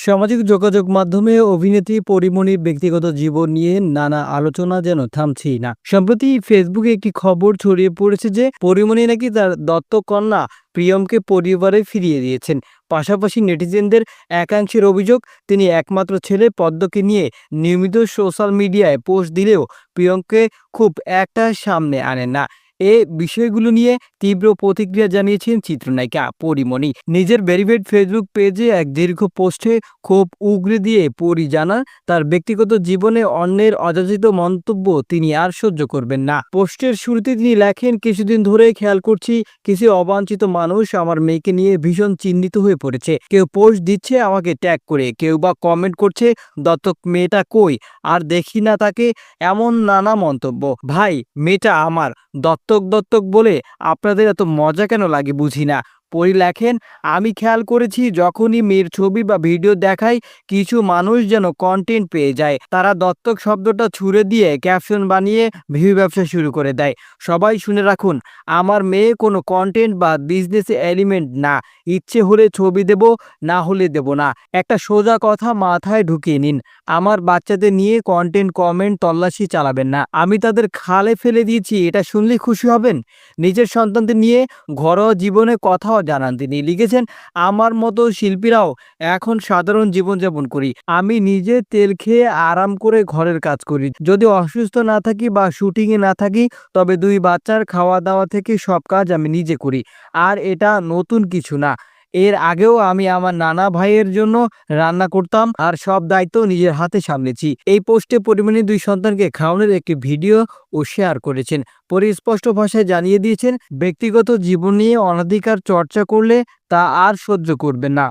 সামাজিক যোগাযোগ মাধ্যমে অভিনেত্রী পরিমণির ব্যক্তিগত জীবন নিয়ে নানা আলোচনা যেন থামছেই না। সম্প্রতি ফেসবুকে একটি খবর ছড়িয়ে পড়েছে যে, পরিমণি নাকি তার দত্তক কন্যা প্রিয়মকে পরিবারে ফিরিয়ে দিয়েছেন। পাশাপাশি নেটিজেনদের একাংশের অভিযোগ, তিনি একমাত্র ছেলে পদ্মকে নিয়ে নিয়মিত সোশ্যাল মিডিয়ায় পোস্ট দিলেও প্রিয়মকে খুব একটা সামনে আনেন না। এ বিষয়গুলো নিয়ে তীব্র প্রতিক্রিয়া জানিয়েছেন চিত্রনায়িকা পরিমণি। নিজের ভেরিফাইড ফেসবুক পেজে এক দীর্ঘ পোস্টে ক্ষোভ উগরে দিয়ে পরি জানান, তার ব্যক্তিগত জীবনে অন্যের অযাচিত মন্তব্য তিনি আর সহ্য করবেন না। পোস্টের শুরুতে তিনি লেখেন, কিছুদিন ধরে খেয়াল করছি, কিছু অবাঞ্ছিত মানুষ আমার মেয়েকে নিয়ে ভীষণ চিহ্নিত হয়ে পড়েছে। কেউ পোস্ট দিচ্ছে আমাকে ট্যাগ করে, কেউ বা কমেন্ট করছে, দত্তক, মেয়েটা কই? আর দেখি না তাকে। এমন নানা মন্তব্য। ভাই, মেয়েটা আমার দত্তক দত্তক বলে আপনাদের এত মজা কেন লাগে বুঝি না? পরি লেখেন, আমি খেয়াল করেছি যখনই মেয়ের ছবি বা ভিডিও দেখাই কিছু মানুষ যেন কন্টেন্ট পেয়ে যায়। তারা দত্তক শব্দটা ছুড়ে দিয়ে ক্যাপশন বানিয়ে ভিউ ব্যবসা শুরু করে দেয়। সবাই শুনে রাখুন, আমার মেয়ে কোনো কন্টেন্ট বা বিজনেস এলিমেন্ট না। ইচ্ছে হলে ছবি দেব, না হলে দেব না। একটা সোজা কথা মাথায় ঢুকিয়ে নিন। আমার বাচ্চাদের নিয়ে কন্টেন্ট কমেন্ট তল্লাশি চালাবেন না। আমি তাদের খালে ফেলে দিয়েছি, এটা শুনলে খুশি হবেন? নিজের সন্তানদের নিয়ে ঘরোয়া জীবনে কথাও জানান। তিনি লিখেছেন, আমার মতো শিল্পীরাও এখন সাধারণ জীবনযাপন করি। আমি নিজে তেল খেয়ে আরাম করে ঘরের কাজ করি। যদি অসুস্থ না থাকি বা শুটিংয়ে না থাকি, তবে দুই বাচ্চার খাওয়া দাওয়া থেকে সব কাজ আমি নিজে করি। আর এটা নতুন কিছু না। এর আগেও আমি আমার নানা ভাইয়ের জন্য রান্না করতাম আর সব দায়িত্ব নিজের হাতে সামলেছি। এই পোস্টে পরিমাণে দুই সন্তানকে খাওয়ানোর একটি ভিডিও ও শেয়ার করেছেন। পরে স্পষ্ট ভাষায় জানিয়ে দিয়েছেন, ব্যক্তিগত জীবন নিয়ে অনাধিকার চর্চা করলে তা আর সহ্য করবে না।